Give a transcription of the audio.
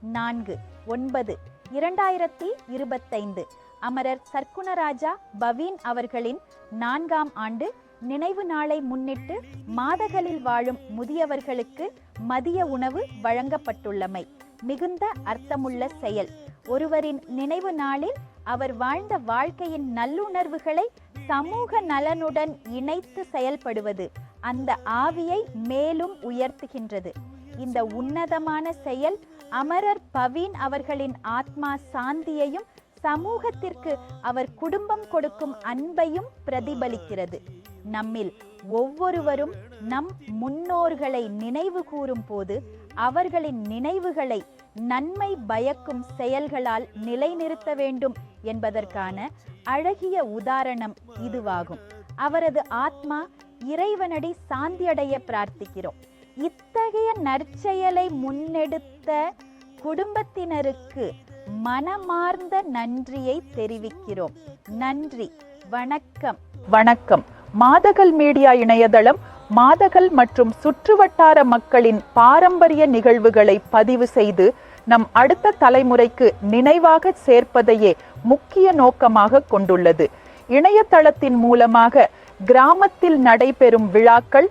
நான்கு ஒன்பது இரண்டாயிரத்தி இருபத்தைந்து. அமரர் சர்க்குணராஜா பவீன் அவர்களின் நான்காம் ஆண்டு நினைவு நாளை முன்னிட்டு மாதகளில் வாழும் முதியவர்களுக்கு மதிய உணவு வழங்கப்பட்டுள்ளமை. மிகுந்த அர்த்தமுள்ள செயல். ஒருவரின் நினைவு நாளில் அவர் வாழ்ந்த வாழ்க்கையின் நல்லுணர்வுகளை சமூக நலனுடன் இணைத்து செயல்படுவது அந்த ஆவியை மேலும் உயர்த்துகின்றது. இந்த உன்னதமான செயல் அமரர் பவீன் அவர்களின் ஆத்மா சாந்தியையும் சமூகத்திற்கு அவர் குடும்பம் கொடுக்கும் அன்பையும் பிரதிபலிக்கிறது. நம்மில் ஒவ்வொருவரும் நம் முன்னோர்களை நினைவு கூறும் போது அவர்களின் நினைவுகளை நன்மை பயக்கும் செயல்களால் நிலைநிறுத்த வேண்டும் என்பதற்கான அழகிய உதாரணம் இதுவாகும். அவரது ஆத்மா இறைவனடி சாந்தியடைய பிரார்த்திக்கிறோம். இத்தகைய நற்செயலை முன்னெடுத்த குடும்பத்தினருக்கு மனமார்ந்த நன்றியை தெரிவிக்கிறோம். நன்றி. வணக்கம். வணக்கம். மாதகல் மீடியா இணையதளம் மாதகல் மற்றும் சுற்றுவட்டார மக்களின் பாரம்பரிய நிகழ்வுகளை பதிவு செய்து நம் அடுத்த தலைமுறைக்கு நினைவாக சேர்ப்பதையே முக்கிய நோக்கமாக கொண்டுள்ளது. இணையதளத்தின் மூலமாக கிராமத்தில் நடைபெறும் விழாக்கள்